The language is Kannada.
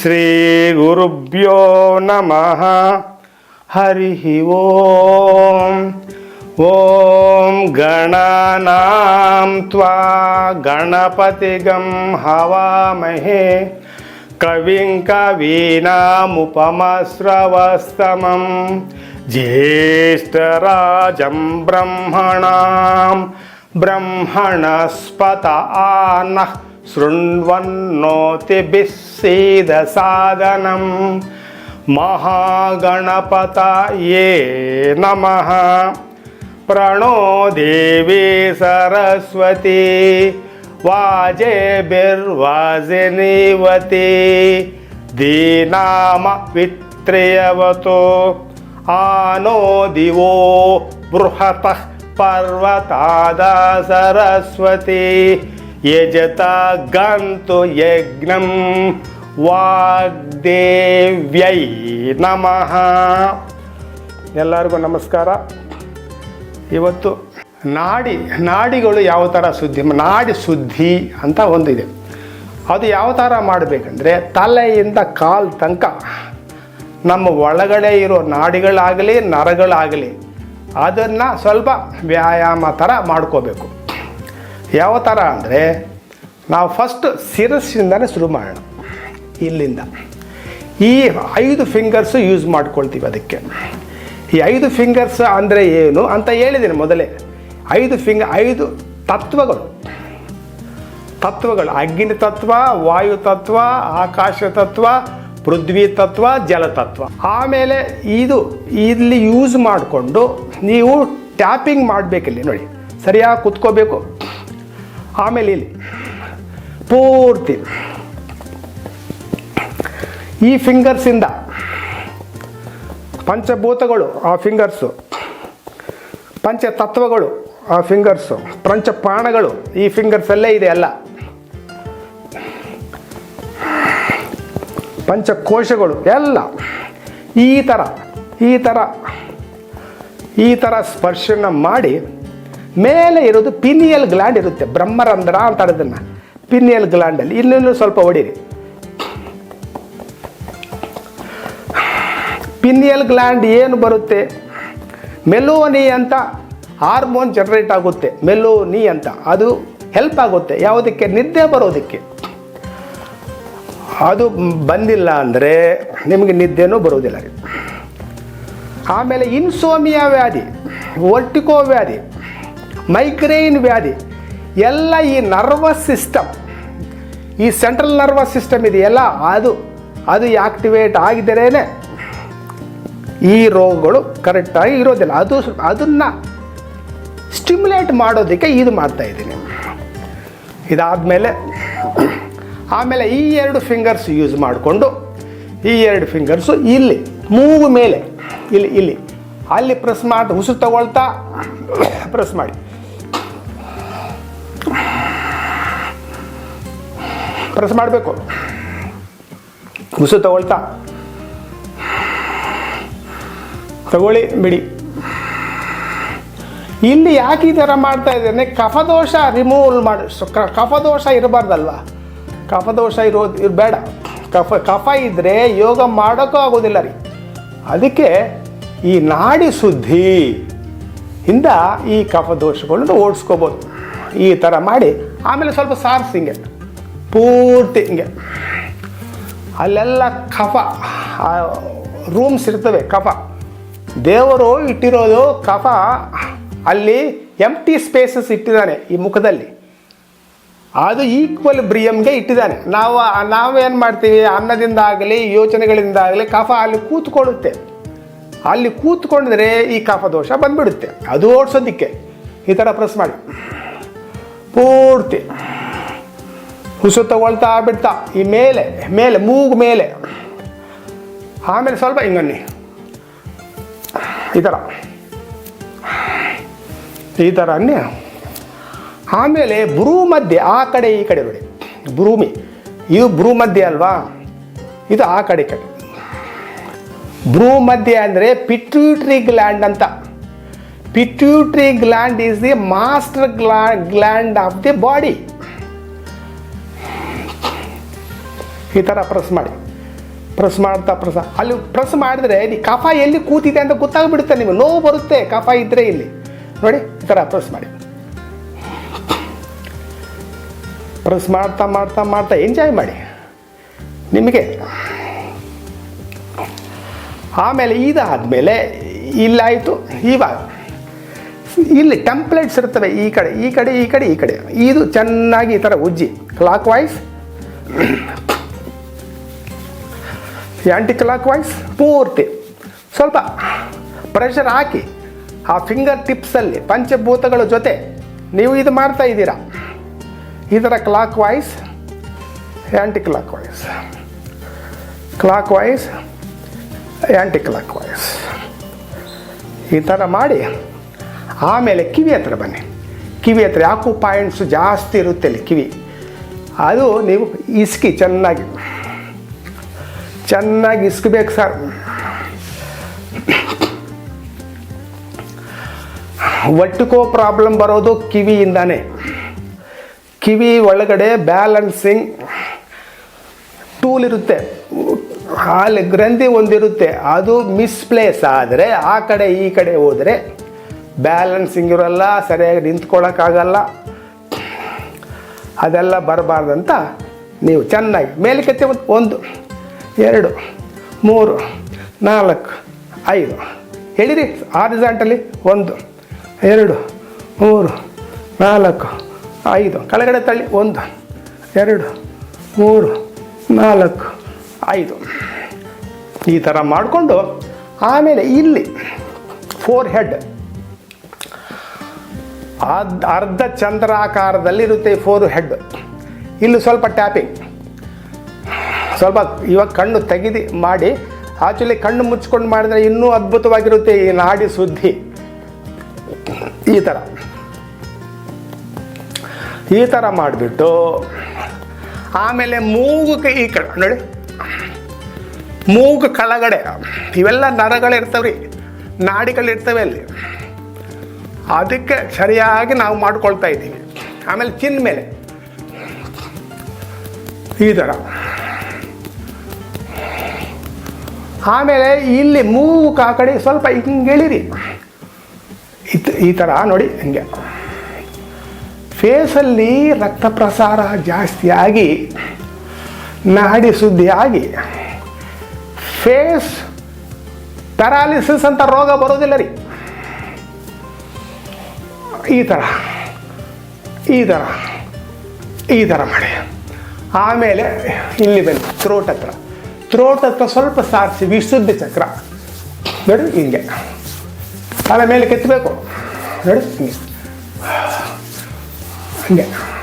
श्रीगुरुभ्यो नमः। हरिः ॐ ॐ गणानां त्वा गणपतिगं हवामहे। कविं कवीनामुपमस्रवस्तमं ज्येष्ठराजं ब्रह्मणां ब्रह्मणस्पत आनः। शृण्वन्नोति बिस्सीदसादनं महागणपतये नमः प्रणो देवी सरस्वती वाजेभिर्वाजिनीवती दीनामवित्रयवतो आनो दिवो बृहत् पर्वतादा सरस्वती ಯಜತಾ ಗಂತು ಯಜ್ಞಂ ವಾಗ್ದೇವ್ಯೈ ನಮಃ. ಎಲ್ಲರಿಗೂ ನಮಸ್ಕಾರ. ಇವತ್ತು ನಾಡಿ, ನಾಡಿಗಳು ಯಾವ ಥರ ಸುದ್ದಿ, ನಾಡಿ ಸುದ್ದಿ ಅಂತ ಒಂದಿದೆ. ಅದು ಯಾವ ಥರ ಮಾಡಬೇಕಂದ್ರೆ ತಲೆಯಿಂದ ಕಾಲು ತನಕ ನಮ್ಮ ಒಳಗಡೆ ಇರೋ ನಾಡಿಗಳಾಗಲಿ, ನರಗಳಾಗಲಿ ಅದನ್ನು ಸ್ವಲ್ಪ ವ್ಯಾಯಾಮ ಥರ ಮಾಡ್ಕೋಬೇಕು. ಯಾವ ಥರ ಅಂದರೆ ನಾವು ಫಸ್ಟ್ ಶಿರಸ್ಸಿಂದನೇ ಶುರು ಮಾಡೋಣ. ಇಲ್ಲಿಂದ. ಈ ಐದು ಫಿಂಗರ್ಸು ಯೂಸ್ ಮಾಡ್ಕೊಳ್ತೀವಿ ಅದಕ್ಕೆ. ಈ ಐದು ಫಿಂಗರ್ಸ್ ಅಂದರೆ ಏನು ಅಂತ ಹೇಳಿದ್ದೀನಿ ಮೊದಲೇ. ಐದು ಫಿಂಗ ಐದು ತತ್ವಗಳು. ತತ್ವಗಳು, ಅಗ್ನಿ ತತ್ವ, ವಾಯು ತತ್ವ, ಆಕಾಶ ತತ್ವ, ಪೃಥ್ವಿ ತತ್ವ, ಜಲ ತತ್ವ. ಆಮೇಲೆ ಇದು ಇಲ್ಲಿ ಯೂಸ್ ಮಾಡಿಕೊಂಡು ನೀವು ಟ್ಯಾಪಿಂಗ್ ಮಾಡಬೇಕಿಲ್ಲಿ, ನೋಡಿ. ಸರಿಯಾಗಿ ಕುತ್ಕೋಬೇಕು. ಆಮೇಲೆ ಇಲ್ಲಿ ಪೂರ್ತಿ ಈ ಫಿಂಗರ್ಸಿಂದ ಪಂಚಭೂತಗಳು ಆ ಫಿಂಗರ್ಸು ಪಂಚತತ್ವಗಳು ಆ ಫಿಂಗರ್ಸು ಪಂಚಪ್ರಾಣಗಳು ಈ ಫಿಂಗರ್ಸಲ್ಲೇ ಇದೆ ಅಲ್ಲ. ಪಂಚಕೋಶಗಳು ಎಲ್ಲ ಈ ಥರ ಈ ಥರ ಈ ಥರ ಸ್ಪರ್ಶನ ಮಾಡಿ ಮೇಲೆ ಇರೋದು ಪಿನಿಯಲ್ ಗ್ಲ್ಯಾಂಡ್ ಇರುತ್ತೆ. ಬ್ರಹ್ಮರಂಧ್ರ ಅಂತ ಅದನ್ನು ಪಿನಿಯಲ್ ಗ್ಲ್ಯಾಂಡಲ್ಲಿ ಇನ್ನೂ ಸ್ವಲ್ಪ ಹೊಡೀರಿ ಪಿನಿಯಲ್ ಗ್ಲ್ಯಾಂಡ್ ಏನು ಬರುತ್ತೆ? ಮೆಲೋನಿ ಅಂತ ಹಾರ್ಮೋನ್ ಜನರೇಟ್ ಆಗುತ್ತೆ. ಮೆಲೋನಿ ಅಂತ. ಅದು ಹೆಲ್ಪ್ ಆಗುತ್ತೆ. ಯಾವುದಕ್ಕೆ? ನಿದ್ದೆ ಬರೋದಕ್ಕೆ. ಅದು ಬಂದಿಲ್ಲ ಅಂದರೆ ನಿಮಗೆ ನಿದ್ದೆನೂ ಬರೋದಿಲ್ಲ ಆಮೇಲೆ ಇನ್ಸೋಮಿಯಾ ವ್ಯಾಧಿ ವರ್ಟಿಕೋ ವ್ಯಾಧಿ. ಮೈಗ್ರೇನ್ ವ್ಯಾಧಿ. ಎಲ್ಲ ಈ ನರ್ವಸ್ ಸಿಸ್ಟಮ್ ಈ ಸೆಂಟ್ರಲ್ ನರ್ವಸ್ ಸಿಸ್ಟಮ್ ಇದೆಯಲ್ಲ, ಅದು ಅದು ಆಕ್ಟಿವೇಟ್ ಆಗಿದ್ದರೇನೆ ಈ ರೋಗಗಳು ಕರೆಕ್ಟಾಗಿ ಇರೋದಿಲ್ಲ. ಅದು ಅದನ್ನು ಸ್ಟಿಮ್ಯುಲೇಟ್ ಮಾಡೋದಕ್ಕೆ ಇದು ಮಾಡ್ತಾ ಇದ್ದೀನಿ. ಇದಾದಮೇಲೆ, ಆಮೇಲೆ ಈ ಎರಡು ಫಿಂಗರ್ಸ್ ಯೂಸ್ ಮಾಡಿಕೊಂಡು, ಈ ಎರಡು ಫಿಂಗರ್ಸು ಇಲ್ಲಿ, ಮೂಗು ಮೇಲೆ, ಇಲ್ಲಿ ಇಲ್ಲಿ, ಅಲ್ಲಿ ಪ್ರೆಸ್ ಮಾಡಿ, ಉಸಿರು ತಗೊಳ್ತಾ ಪ್ರೆಸ್ ಮಾಡಿ. ಪ್ರೆಸ್ ಮಾಡಬೇಕು. ಉಸು ತಗೊಳ್ತಾ. ತಗೊಳ್ಳಿ, ಬಿಡಿ. ಇಲ್ಲಿ ಯಾಕೆ ಈ ಥರ ಮಾಡ್ತಾ ಇದ್ದೇನೆ ಕಫದೋಷ ರಿಮೂವಲ್ ಮಾಡಿ. ಕಫದೋಷ ಇರಬಾರ್ದಲ್ವ? ಕಫದೋಷ ಇರೋದು ಇರಬೇಡ ಕಫ ಕಫ ಇದ್ದರೆ ಯೋಗ ಮಾಡೋಕ್ಕೂ ಆಗೋದಿಲ್ಲ ರೀ. ಅದಕ್ಕೆ ಈ ನಾಡಿ ಶುದ್ಧಿ ಇಂದ ಈ ಕಫದೋಷಗಳನ್ನು ಓಡಿಸ್ಕೋಬೋದು. ಈ ಥರ ಮಾಡಿ. ಆಮೇಲೆ ಸ್ವಲ್ಪ ಸಾರ್ಸ್ ಹಿಂಗೆ ಪೂರ್ತಿ ಹಿಂಗೆ. ಅಲ್ಲೆಲ್ಲ ಕಫ, ಆ ರೂಮ್ಸ್ ಇರ್ತವೆ ಕಫ. ದೇವರು ಇಟ್ಟಿರೋದು ಕಫ, ಅಲ್ಲಿ ಎಂಟಿ ಸ್ಪೇಸಸ್ ಇಟ್ಟಿದ್ದಾನೆ ಈ ಮುಖದಲ್ಲಿ. ಅದು ಈಕ್ವಲ್ ಬ್ರಿಯಮ್ಗೆ ಇಟ್ಟಿದ್ದಾನೆ. ನಾವು, ನಾವೇನು ಮಾಡ್ತೀವಿ? ಅನ್ನದಿಂದ ಆಗಲಿ ಯೋಚನೆಗಳಿಂದ ಆಗಲಿ ಕಫ ಅಲ್ಲಿ ಕೂತ್ಕೊಳ್ಳುತ್ತೆ. ಅಲ್ಲಿ ಕೂತ್ಕೊಂಡ್ರೆ ಈ ಕಫ ದೋಷ ಬಂದ್ಬಿಡುತ್ತೆ. ಅದು ಓಡಿಸೋದಿಕ್ಕೆ. ಈ ಥರ ಪ್ರೆಸ್ ಮಾಡಿ. ಪೂರ್ತಿ. ಹುಸು ತಗೊಳ್ತಾ ಬಿಡ್ತಾ, ಈ ಮೇಲೆ ಮೇಲೆ, ಮೂಗು ಮೇಲೆ. ಆಮೇಲೆ ಸ್ವಲ್ಪ ಹಿಂಗನ್ನಿ. ಈ ಥರ ಈ ಥರ ಅನ್ನಿ. ಆಮೇಲೆ ಬ್ರೂ ಮಧ್ಯೆ ಆ ಕಡೆ ಈ ಕಡೆ ನೋಡಿ. ಭ್ರೂಮಿ. ಇದು ಬ್ರೂ ಮಧ್ಯೆ ಅಲ್ವಾ? ಇದು ಆ ಕಡೆ ಕಡೆ. ಬ್ರೂ ಮಧ್ಯೆ ಅಂದರೆ ಪಿಟ್ಯೂಟ್ರಿ ಗ್ಲ್ಯಾಂಡ್ ಅಂತ. Pituitary gland is the master ಗ್ಲಾ gland of the body ಈ ಥರ ಪ್ರೆಸ್ ಮಾಡಿ. ಪ್ರೆಸ್ ಮಾಡ್ತಾ ಪ್ರೆಸ್ ಅಲ್ಲಿ ಪ್ರೆಸ್ ಮಾಡಿದ್ರೆ ಈ ಕಫ ಎಲ್ಲಿ ಕೂತಿದೆ ಅಂತ ಗೊತ್ತಾಗ್ಬಿಡುತ್ತೆ ನಿಮಗೆ. ನೋವು ಬರುತ್ತೆ, ಕಫ ಇದ್ದರೆ ಇಲ್ಲಿ. ನೋಡಿ, ಈ ಥರ ಪ್ರೆಸ್ ಮಾಡಿ. ಪ್ರೆಸ್ ಮಾಡ್ತಾ ಮಾಡ್ತಾ ಮಾಡ್ತಾ ಎಂಜಾಯ್ ಮಾಡಿ. ನಿಮಗೆ ಆಮೇಲೆ ಇದಾದಮೇಲೆ ಇಲ್ಲಾಯಿತು, ಇವಾಗ ಇಲ್ಲಿ ಟೆಂಪ್ಲೇಟ್ಸ್ ಇರ್ತವೆ ಈ ಕಡೆ ಈ ಕಡೆ ಈ ಕಡೆ ಈ ಕಡೆ. ಇದು ಚೆನ್ನಾಗಿ ಈ ಥರ ಉಜ್ಜಿ. Clockwise anticlockwise ಪೂರ್ತಿ. ಸ್ವಲ್ಪ ಪ್ರೆಷರ್ ಹಾಕಿ, ಆ ಫಿಂಗರ್ ಟಿಪ್ಸಲ್ಲಿ ಪಂಚಭೂತಗಳ ಜೊತೆ ನೀವು ಇದು ಮಾಡ್ತಾ ಇದ್ದೀರಾ? ಈ ಥರ clockwise anticlockwise clockwise anticlockwise ಈ ಥರ ಮಾಡಿ, ಆಮೇಲೆ ಕಿವಿ ಹತ್ರ ಬನ್ನಿ. ಕಿವಿ ಹತ್ರ ಯಾಕೋ ಪಾಯಿಂಟ್ಸು ಜಾಸ್ತಿ ಇರುತ್ತೆ ಅಲ್ಲಿ ಕಿವಿ. ಅದು ನೀವು ಇಸ್ಕಿ, ಚೆನ್ನಾಗಿ ಚೆನ್ನಾಗಿ ಇಸ್ಕಬೇಕು ಸರ್. ಒಟ್ಟುಕೋ ಪ್ರಾಬ್ಲಮ್ ಬರೋದು ಕಿವಿಯಿಂದಾನೆ. ಕಿವಿ ಒಳಗಡೆ ಬ್ಯಾಲೆನ್ಸಿಂಗ್ ಟೂಲ್ ಇರುತ್ತೆ. ಅಲ್ಲಿ ಗ್ರಂಥಿ ಒಂದಿರುತ್ತೆ, ಅದು ಮಿಸ್ಪ್ಲೇಸ್ ಆದರೆ ಆ ಕಡೆ ಈ ಕಡೆ ಹೋದರೆ ಬ್ಯಾಲೆನ್ಸಿಂಗ್ ಇರೋಲ್ಲ, ಸರಿಯಾಗಿ ನಿಂತ್ಕೊಳ್ಳೋಕ್ಕಾಗಲ್ಲ ಅದೆಲ್ಲ ಬರಬಾರ್ದಂತ ನೀವು ಚೆನ್ನಾಗಿ ಮೇಲಕ್ಕೆ ಒಂದು ಎರಡು, ಮೂರು, ನಾಲ್ಕು, ಐದು. ಹೇಳಿರಿ ಆರಿಜಾಂಟಲ್ಲಿ ಒಂದು, ಎರಡು, ಮೂರು, ನಾಲ್ಕು, ಐದು. ಕೆಳಗಡೆ ತಳ್ಳಿ, ಒಂದು, ಎರಡು, ಮೂರು, ನಾಲ್ಕು, ಐದು. ಈ ಥರ ಮಾಡಿಕೊಂಡು ಆಮೇಲೆ ಇಲ್ಲಿ ಫೋರ್ ಹೆಡ್ ಅರ್ಧ ಅರ್ಧ ಚಂದ್ರಾಕಾರದಲ್ಲಿರುತ್ತೆ ಫೋರ್ ಹೆಡ್ ಇಲ್ಲಿ ಸ್ವಲ್ಪ ಟ್ಯಾಪಿಂಗ್ ಸ್ವಲ್ಪ ಇವಾಗ ಕಣ್ಣು ತೆಗೆದು ಮಾಡಿ ಆಕ್ಚುಲಿ ಕಣ್ಣು ಮುಚ್ಕೊಂಡು ಮಾಡಿದ್ರೆ ಇನ್ನೂ ಅದ್ಭುತವಾಗಿರುತ್ತೆ ಈ ನಾಡಿ ಸುದ್ದಿ. ಈ ಥರ ಈ ಥರ ಮಾಡಿಬಿಟ್ಟು, ಆಮೇಲೆ ಮೂಗಕ್ಕೆ ಈ ಕಡೆ ನೋಡಿ. ಮೂಗು ಕೆಳಗಡೆ, ಇವೆಲ್ಲ ನರಗಳಿರ್ತವ್ರಿ, ನಾಡಿಗಳಿರ್ತವೆ ಅಲ್ಲಿ. ಅದಕ್ಕೆ ಸರಿಯಾಗಿ ನಾವು ಮಾಡ್ಕೊಳ್ತಾ ಇದ್ದೀವಿ. ಆಮೇಲೆ ಚಿನ್ನ ಮೇಲೆ ಈ ಥರ ಆಮೇಲೆ ಇಲ್ಲಿ ಮೂಗು ಆ ಕಡೆ ಸ್ವಲ್ಪ ಹಿಂಗೆ ಎಳಿರಿ ಈ ಥರ ನೋಡಿ ಹಿಂಗೆ. ಫೇಸಲ್ಲಿ ರಕ್ತ ಪ್ರಸಾರ ಜಾಸ್ತಿಯಾಗಿ ನಾಡಿ ಸುದ್ದಿ ಆಗಿ ಫೇಸ್ ಪ್ಯಾರಾಲಿಸಿಸ್ ಅಂತ ರೋಗ ಬರೋದಿಲ್ಲ ರೀ. ಈ ಥರ ಈ ಥರ ಈ ಥರ ಮಾಡಿ. ಆಮೇಲೆ ಇಲ್ಲಿ ಬನ್ನಿ ಥ್ರೋಟ್ ಹತ್ರ. ಥ್ರೋಟ್ ಹತ್ರ ಸ್ವಲ್ಪ ಸಾರಿಸಿ ವಿಶುದ್ಧ ಚಕ್ರ. ನೋಡಿ ಹಿಂಗೆ. ತಲೆ ಮೇಲೆ ಕೆತ್ತಬೇಕು. ನೋಡಿ ಹಿಂಗೆ. ಹಂಗೆ.